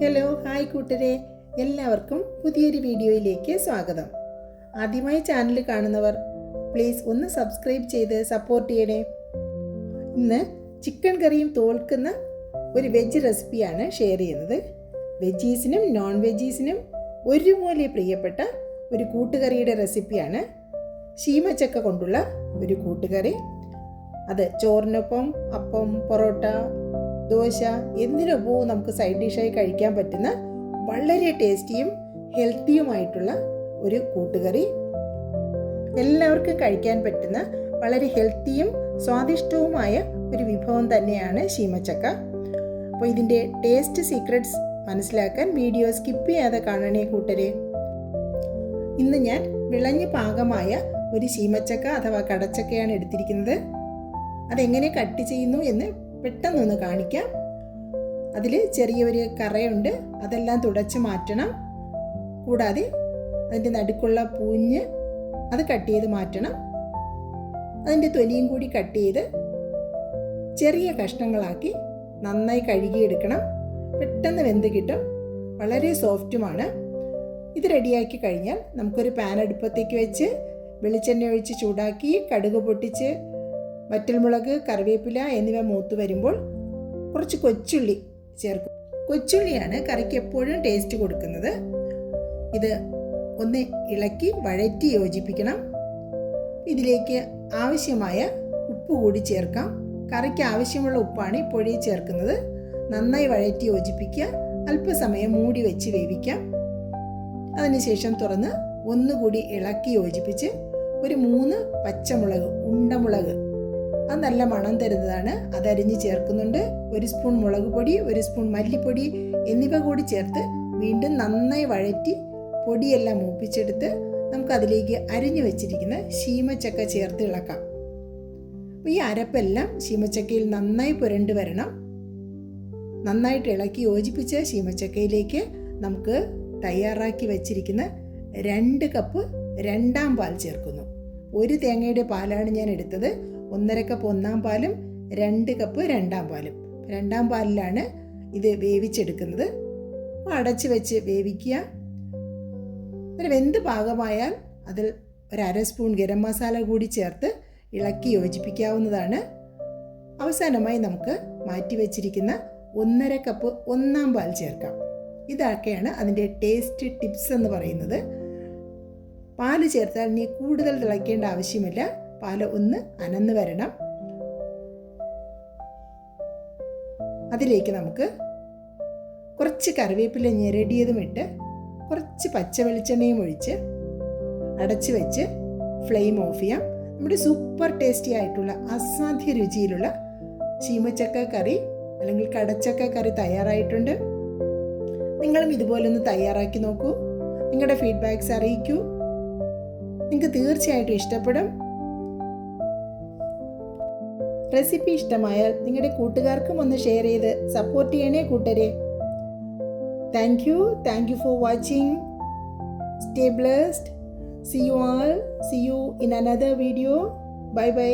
Hello hi കൂട്ടരെ. എല്ലാവർക്കും പുതിയൊരു വീഡിയോയിലേക്ക് സ്വാഗതം. ആദ്യമായി ചാനൽ കാണുന്നവർ പ്ലീസ് ഒന്ന് സബ്സ്ക്രൈബ് ചെയ്ത് സപ്പോർട്ട് ചെയ്യണേ. ഇന്ന് ചിക്കൻ കറിയും തോൽക്കുന്ന ഒരു വെജ് റെസിപ്പിയാണ് ഷെയർ ചെയ്യുന്നത്. വെജീസിനും നോൺ വെജീസിനും ഒരുപോലെ പ്രിയപ്പെട്ട ഒരു കൂട്ടുകറിയുടെ റെസിപ്പിയാണ് ശീമച്ചക്ക കൊണ്ടുള്ള ഒരു കൂട്ടുകറി. അത് ചോറിനൊപ്പം അപ്പം പൊറോട്ട ദോശ എന്തിനൊപ്പവും നമുക്ക് സൈഡ് ഡിഷായി കഴിക്കാൻ പറ്റുന്ന വളരെ ടേസ്റ്റിയും ഹെൽത്തിയുമായിട്ടുള്ള ഒരു കൂട്ടുകറി. എല്ലാവർക്കും കഴിക്കാൻ പറ്റുന്ന വളരെ ഹെൽത്തിയും സ്വാദിഷ്ടവുമായ ഒരു വിഭവം തന്നെയാണ് ശീമച്ചക്ക. അപ്പോൾ ഇതിന്റെ ടേസ്റ്റ് സീക്രട്സ് മനസ്സിലാക്കാൻ വീഡിയോ സ്കിപ്പ് ചെയ്യാതെ കാണണേ കൂട്ടരെ. ഇന്ന് ഞാൻ വിളഞ്ഞ് പാകമായ ഒരു ശീമച്ചക്ക അഥവാ കടച്ചക്കയാണ് എടുത്തിരിക്കുന്നത്. അതെങ്ങനെ കട്ട് ചെയ്യുന്നു എന്ന് പെട്ടെന്നൊന്ന് കാണിക്കാം. അതിൽ ചെറിയൊരു കറയുണ്ട്. അതെല്ലാം തുടച്ച് മാറ്റണം. കൂടാതെ അതിന്റെ നടുക്കുള്ള പൂഞ്ഞ് അത് കട്ട് ചെയ്ത് മാറ്റണം. അതിന്റെ തൊലിയും കൂടി കട്ട് ചെയ്ത് ചെറിയ കഷ്ണങ്ങളാക്കി നന്നായി കഴുകിയെടുക്കണം. പെട്ടെന്ന് വെന്ത് കിട്ടും. വളരെ സോഫ്റ്റുമാണ്. ഇത് റെഡിയാക്കി കഴിഞ്ഞാൽ നമുക്കൊരു പാൻ അടുപ്പത്തേക്ക് വെച്ച് വെളിച്ചെണ്ണ ഒഴിച്ച് ചൂടാക്കി കടുക് പൊട്ടിച്ച് വറ്റൽമുളക് കറിവേപ്പില എന്നിവ മൂത്ത് വരുമ്പോൾ കുറച്ച് കൊച്ചുള്ളി ചേർക്കും. കൊച്ചുള്ളിയാണ് കറിക്ക് എപ്പോഴും ടേസ്റ്റ് കൊടുക്കുന്നത്. ഇത് ഒന്ന് ഇളക്കി വഴറ്റി യോജിപ്പിക്കണം. ഇതിലേക്ക് ആവശ്യമായ ഉപ്പ് കൂടി ചേർക്കാം. കറിക്ക് ആവശ്യമുള്ള ഉപ്പാണ് ഇപ്പോഴേ ചേർക്കുന്നത്. നന്നായി വഴറ്റി യോജിപ്പിക്കുക. അല്പസമയം മൂടി വെച്ച് വേവിക്കാം. അതിനുശേഷം തുറന്ന് ഒന്നുകൂടി ഇളക്കി യോജിപ്പിച്ച് ഒരു മൂന്ന് പച്ചമുളക് ഉണ്ടമുളക് അത് നല്ല മണം തരുന്നതാണ്. അതരിഞ്ഞ് ചേർക്കുന്നുണ്ട്. ഒരു സ്പൂൺ മുളക് പൊടി ഒരു സ്പൂൺ മല്ലിപ്പൊടി എന്നിവ കൂടി ചേർത്ത് വീണ്ടും നന്നായി വഴറ്റി പൊടിയെല്ലാം മൂപ്പിച്ചെടുത്ത് നമുക്കതിലേക്ക് അരിഞ്ഞു വെച്ചിരിക്കുന്ന ശീമച്ചക്ക ചേർത്ത് ഇളക്കാം. അപ്പോൾ ഈ അരപ്പെല്ലാം ശീമച്ചക്കയിൽ നന്നായി പുരണ്ട് വരണം. നന്നായിട്ട് ഇളക്കി യോജിപ്പിച്ച ശീമച്ചക്കയിലേക്ക് നമുക്ക് തയ്യാറാക്കി വെച്ചിരിക്കുന്ന രണ്ട് കപ്പ് രണ്ടാം പാൽ ചേർക്കുന്നു. ഒരു തേങ്ങയുടെ പാലാണ് ഞാൻ എടുത്തത്. ഒന്നര കപ്പ് ഒന്നാം പാലും രണ്ട് കപ്പ് രണ്ടാം പാലും. രണ്ടാം പാലിലാണ് ഇത് വേവിച്ചെടുക്കുന്നത്. അടച്ച് വെച്ച് വേവിക്കുക. ഒരു വെന്ത് പാകമായാൽ അതിൽ ഒരു അര സ്പൂൺ ഗരം മസാല കൂടി ചേർത്ത് ഇളക്കി യോജിപ്പിക്കാവുന്നതാണ്. അവസാനമായി നമുക്ക് മാറ്റി വെച്ചിരിക്കുന്ന ഒന്നര കപ്പ് ഒന്നാം പാൽ ചേർക്കാം. ഇതൊക്കെയാണ് അതിന്റെ ടേസ്റ്റ് ടിപ്സ് എന്ന് പറയുന്നത്. പാൽ ചേർത്താൽ ഇനി കൂടുതൽ തിളയ്ക്കേണ്ട ആവശ്യമില്ല. പാൽ ഒന്ന് അനന്ന് വരണം. അതിലേക്ക് നമുക്ക് കുറച്ച് കറിവേപ്പില ഞെരടിയതും ഇട്ട് കുറച്ച് പച്ച വെളിച്ചെണ്ണയും ഒഴിച്ച് അടച്ചു വെച്ച് ഫ്ലെയിം ഓഫ് ചെയ്യാം. നമ്മുടെ സൂപ്പർ ടേസ്റ്റി ആയിട്ടുള്ള അസാധ്യ രുചിയിലുള്ള ചീമച്ചക്ക കറി അല്ലെങ്കിൽ കടച്ചക്ക കറി തയ്യാറായിട്ടുണ്ട്. നിങ്ങളും ഇതുപോലൊന്ന് തയ്യാറാക്കി നോക്കൂ. നിങ്ങളുടെ ഫീഡ്ബാക്ക്സ് അറിയിക്കൂ. നിങ്ങൾക്ക് തീർച്ചയായിട്ടും ഇഷ്ടപ്പെടും. റെസിപ്പി ഇഷ്ടമായാൽ നിങ്ങളുടെ കൂട്ടുകാർക്കും ഒന്ന് ഷെയർ ചെയ്ത് സപ്പോർട്ട് ചെയ്യണേ കൂട്ടരെ. Thank you thank you for watching stay blessed see you all see you in another video bye bye